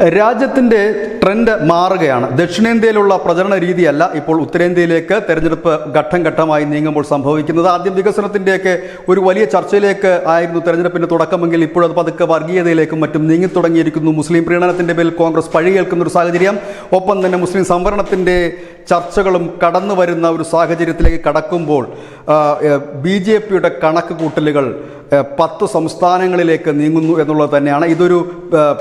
രാജ്യത്തിന്റെ ട്രെൻഡ് മാറുകയാണ്. ദക്ഷിണേന്ത്യയിലുള്ള പ്രചരണ രീതിയല്ല ഇപ്പോൾ ഉത്തരേന്ത്യയിലേക്ക് തെരഞ്ഞെടുപ്പ് ഘട്ടം ഘട്ടമായി നീങ്ങുമ്പോൾ സംഭവിക്കുന്നത്. ആദ്യം വികസനത്തിന്റെയൊക്കെ ഒരു വലിയ ചർച്ചയിലേക്ക് ആയിരുന്നു തെരഞ്ഞെടുപ്പിന്റെ തുടക്കമെങ്കിൽ ഇപ്പോഴത് പതുക്കെ വർഗീയതയിലേക്കും മറ്റും നീങ്ങി തുടങ്ങിയിരിക്കുന്നു. മുസ്ലിം പ്രീണനത്തിന്റെ പേരിൽ കോൺഗ്രസ് പഴി കേൾക്കുന്ന ഒരു സാഹചര്യം. ഒപ്പം തന്നെ മുസ്ലിം സംവരണത്തിന്റെ ചർച്ചകളും കടന്നു വരുന്ന ഒരു സാഹചര്യത്തിലേക്ക് കടക്കുമ്പോൾ ബി ജെ പിയുടെ കണക്ക് കൂട്ടലുകൾ പത്ത് സംസ്ഥാനങ്ങളിലേക്ക് നീങ്ങുന്നു എന്നുള്ളത് തന്നെയാണ്. ഇതൊരു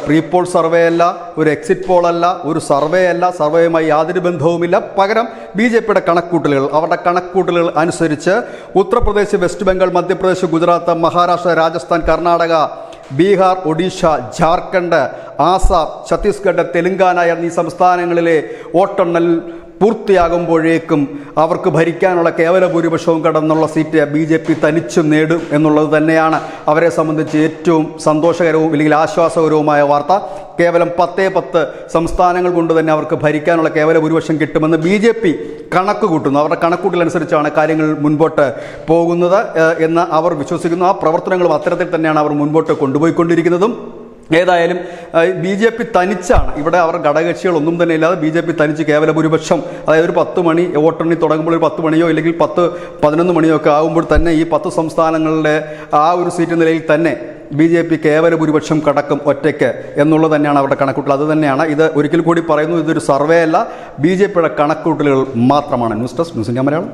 പ്രീപോൾ പ്രീ സർവേ അല്ല ഒരു എക്സിറ്റ് പോൾ അല്ല ഒരു സർവേ അല്ല സർവേയുമായി യാതൊരു ബന്ധവുമില്ല. പകരം ബി ജെ പിയുടെ കണക്കൂട്ടലുകൾ അവരുടെ കണക്കൂട്ടലുകൾ അനുസരിച്ച് ഉത്തർപ്രദേശ് വെസ്റ്റ് ബംഗാൾ മധ്യപ്രദേശ് ഗുജറാത്ത് മഹാരാഷ്ട്ര രാജസ്ഥാൻ കർണാടക ബീഹാർ ഒഡീഷ ജാർഖണ്ഡ് ആസാം ഛത്തീസ്ഗഡ് തെലങ്കാന എന്നീ സംസ്ഥാനങ്ങളിലെ വോട്ടെണ്ണൽ പൂർത്തിയാകുമ്പോഴേക്കും അവർക്ക് ഭരിക്കാനുള്ള കേവല ഭൂരിപക്ഷവും കടന്നുള്ള സീറ്റ് ബി ജെ പി തനിച്ചു നേടും എന്നുള്ളത് തന്നെയാണ് അവരെ സംബന്ധിച്ച് ഏറ്റവും സന്തോഷകരവും അല്ലെങ്കിൽ ആശ്വാസകരവുമായ വാർത്ത. കേവലം പത്തേ പത്ത് സംസ്ഥാനങ്ങൾ കൊണ്ട് തന്നെ അവർക്ക് ഭരിക്കാനുള്ള കേവല ഭൂരിപക്ഷം കിട്ടുമെന്ന് ബി ജെ പി കണക്ക് കൂട്ടുന്നു. അവരുടെ കണക്കൂട്ടലനുസരിച്ചാണ് കാര്യങ്ങൾ മുൻപോട്ട് പോകുന്നത് എന്ന് അവർ വിശ്വസിക്കുന്നു. ആ പ്രവർത്തനങ്ങളും അത്തരത്തിൽ തന്നെയാണ് അവർ മുൻപോട്ട് കൊണ്ടുപോയിക്കൊണ്ടിരിക്കുന്നതും. ഏതായാലും ബി ജെ പി തനിച്ചാണ്. ഇവിടെ അവർ ഘടകകക്ഷികളൊന്നും തന്നെ ഇല്ലാതെ ബി ജെ പി തനിച്ച് കേവല ഭൂരിപക്ഷം അതായത് ഒരു പത്ത് മണി വോട്ടെണ്ണി തുടങ്ങുമ്പോൾ ഒരു പത്ത് മണിയോ ഇല്ലെങ്കിൽ പത്ത് പതിനൊന്ന് മണിയോ ഒക്കെ ആകുമ്പോൾ തന്നെ ഈ പത്ത് സംസ്ഥാനങ്ങളുടെ ആ ഒരു സീറ്റ് നിലയിൽ തന്നെ ബി ജെ പി കേവല ഭൂരിപക്ഷം കടക്കും ഒറ്റയ്ക്ക് എന്നുള്ളത് തന്നെയാണ് അവരുടെ കണക്കൂട്ടൽ. അത് തന്നെയാണ് ഇത് ഒരിക്കൽ കൂടി പറയുന്നു ഇതൊരു സർവേ അല്ല ബി ജെ പിയുടെ കണക്കൂട്ടലുകൾ മാത്രമാണ്. News desk news India Malayalam.